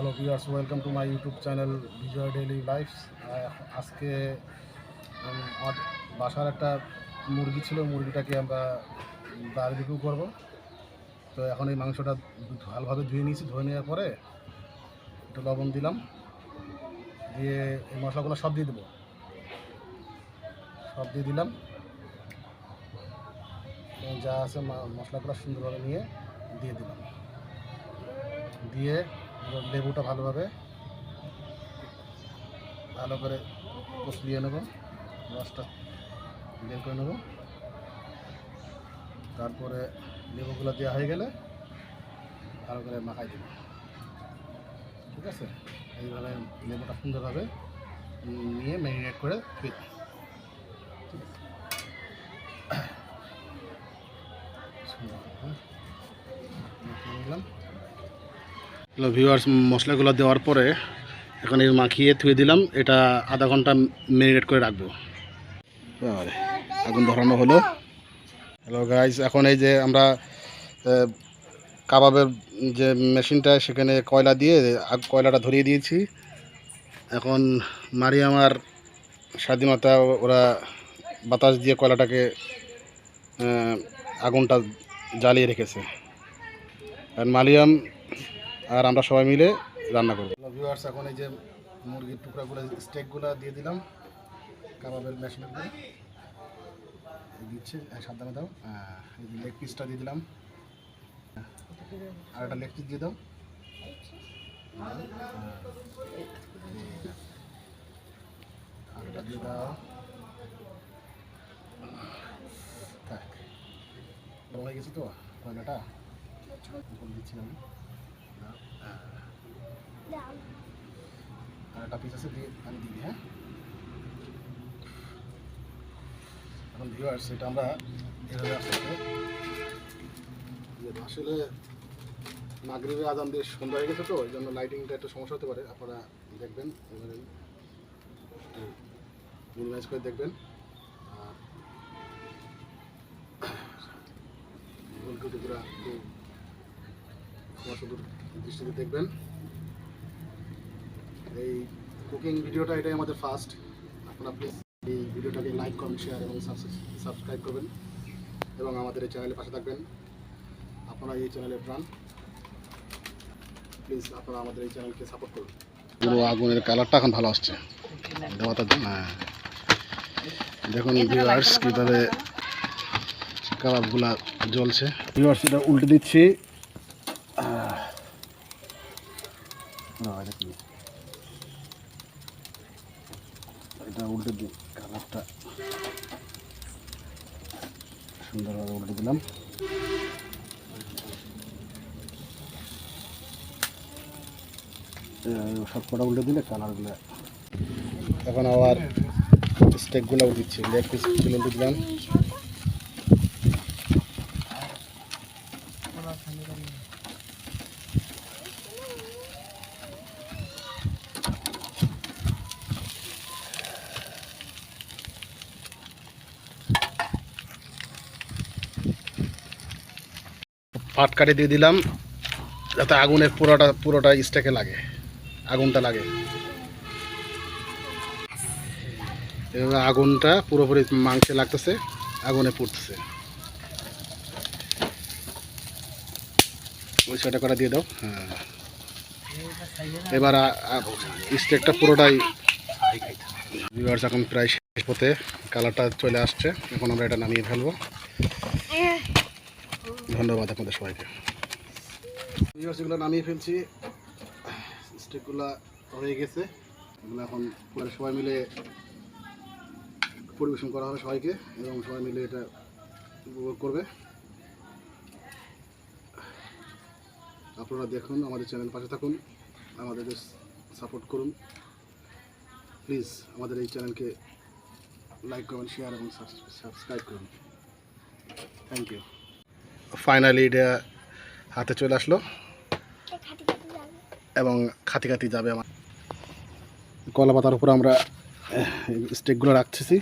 Hello viewers welcome to my YouTube channel Bijoy daily life আজকে আমার বাসার একটা মুরগি ছিল, মুরগিটাকে আমরা বারবিকিউ করব। তো এখন এই মাংসটা ভালোভাবে ধুয়ে নিয়েছি, ধুয়ে নেওয়ার পরে একটু লবণ দিলাম। দিয়ে এই মশলাগুলো সব দিয়ে দেবো। সব দিয়ে দিলাম। যা আছে মশলাগুলো সুন্দরভাবে নিয়ে দিয়ে দিলাম। দিয়ে লেবুটা ভালোভাবে ভালো করে কষলিয়ে নেব। রসটা বের করে নেব। তারপরে লেবুগুলো দেওয়া হয়ে গেলে ভালো করে মাখাই দেব। ঠিক আছে? এইভাবে লেবুটা সুন্দরভাবে নিয়ে ম্যারিনেট করে ধুয়ে ঠিক আছে? হ্যালো ভিউয়ার্স মশলাগুলো দেওয়ার পরে এখন এই মাখিয়ে থুয়ে দিলাম। এটা আধা ঘণ্টা ম্যারিনেট করে রাখব। আগুন ধরানো হলো। হ্যালো গাইস এখন এই যে আমরা কাবাবের যে মেশিনটা সেখানে কয়লা দিয়ে কয়লাটা ধরিয়ে দিয়েছি। এখন মারিয়ামার স্বাধীনতা ওরা বাতাস দিয়ে কয়লাটাকে আগুনটা জ্বালিয়ে রেখেছে। আর মালিয়াম আর আমরা সবাই মিলে রান্না করব। ভিউয়ার্স এখন এই যে মুরগির টুকরাগুলো স্টেকগুলো দিয়ে দিলাম কাবাবের মেশিনের উপরে দিচ্ছে হ্যাঁ, সাবধানে দাও। হ্যাঁ, লেগ পিসটা দিয়ে দিলাম। আর একটা লেগ পিস দিয়ে দাও। হ্যাঁ। আর একটা দিয়ে দাও। থাক। হয়ে গেছে তো কয়লাটা? বলে দিচ্ছি আমি। দাও। আর একটা পিস আছে, দিয়ে আমি দিই হ্যাঁ এখন ভিউয়ার্স এটা আমরা এভাবে আসলে আসলে মাগরিবে আজান দিয়ে সন্ধ্যা হয়ে গেছে তো এই জন্য লাইটিংটা একটু সমস্যা হতে পারে, আপনারা দেখবেন মিনিমাইজ করে দেখবেন আর ভুল টুকুরা ক্ষমা দৃষ্টিতে দেখবেন। এই কুকিং ভিডিওটা এটাই আমাদের ফার্স্ট আপনারা প্লিজ এই ভিডিওটাকে লাইক কমেন্ট শেয়ার এবং সাবস্ক্রাইব করবেন এবং আমাদের এই চ্যানেলের পাশে থাকবেন। আপনারা এই চ্যানেলের প্রাণ প্লিজ আপনারা আমাদের এই চ্যানেলকে সাপোর্ট করুন। পুরো আগুনের কালারটা এখন ভালো আসছে। দেওয়াটার হ্যাঁ। দেখুন ভিউয়ার্স কীভাবে কাবাবগুলা জ্বলছে। ভিউয়ার্স এটা উল্টে দিচ্ছি। এটা উল্টে দিই কালারটা সুন্দরভাবে উল্টে দিলাম। সব কটা উল্টে দিলে কালারগুলো এখন আবার স্টেকগুলো দিচ্ছি। লেগ পিসগুলো উল্টে দিলাম। পাট কাটে দিয়ে দিলাম, যাতে আগুনের পুরোটা পুরোটা স্টেকে লাগে, আগুনটা লাগে। আগুনটা পুরোপুরি মাংসে লাগতেছে, আগুনে পুড়তেছে। ওই ছয়টা কটা দিয়ে দাও হ্যাঁ। এবার স্টেকটা পুরোটাই ভিউয়ার্স, এখন প্রায় শেষ পথে কালারটা চলে আসছে, এখন আমরা এটা নামিয়ে ফেলব। ধন্যবাদ আপনাদের সবাইকে। এগুলো নামিয়ে ফেলছি। স্টেকগুলো হয়ে গেছে। এগুলো এখন পরে সবাই মিলে পরিবেশন করা হবে সবাইকে এবং সবাই মিলে এটা উপভোগ করবে। আপনারা দেখুন, আমাদের চ্যানেল পাশে থাকুন আমাদেরকে সাপোর্ট করুন। প্লিজ, আমাদের এই চ্যানেলকে লাইক করুন শেয়ার এবং সাবস্ক্রাইব করুন। Thank you. ফাইনালি এটা হাতে চলে আসলো। এবং খাতি খাতি যাবে আমার। কলা পাতার উপর আমরা স্টেকগুলো রাখতেছি।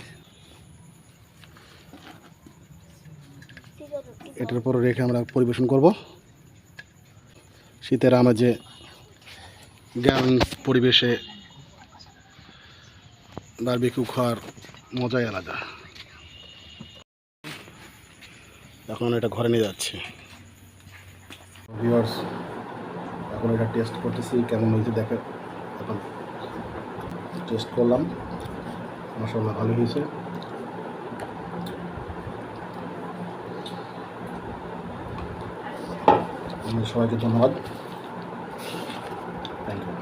এটার উপর রেখে আমরা পরিবেশন করব। শীতের আমরা যে গ্রামীণ পরিবেশে বারবিকিউ খাওয়ার মজাই আলাদা। এখন এটা ঘরে নিয়ে যাচ্ছি। এখন এটা টেস্ট করতেছি, কেমন হয়েছে দেখে এখন টেস্ট করলাম। মশলা ভালো হয়েছে। সবাইকে ধন্যবাদ। Thank you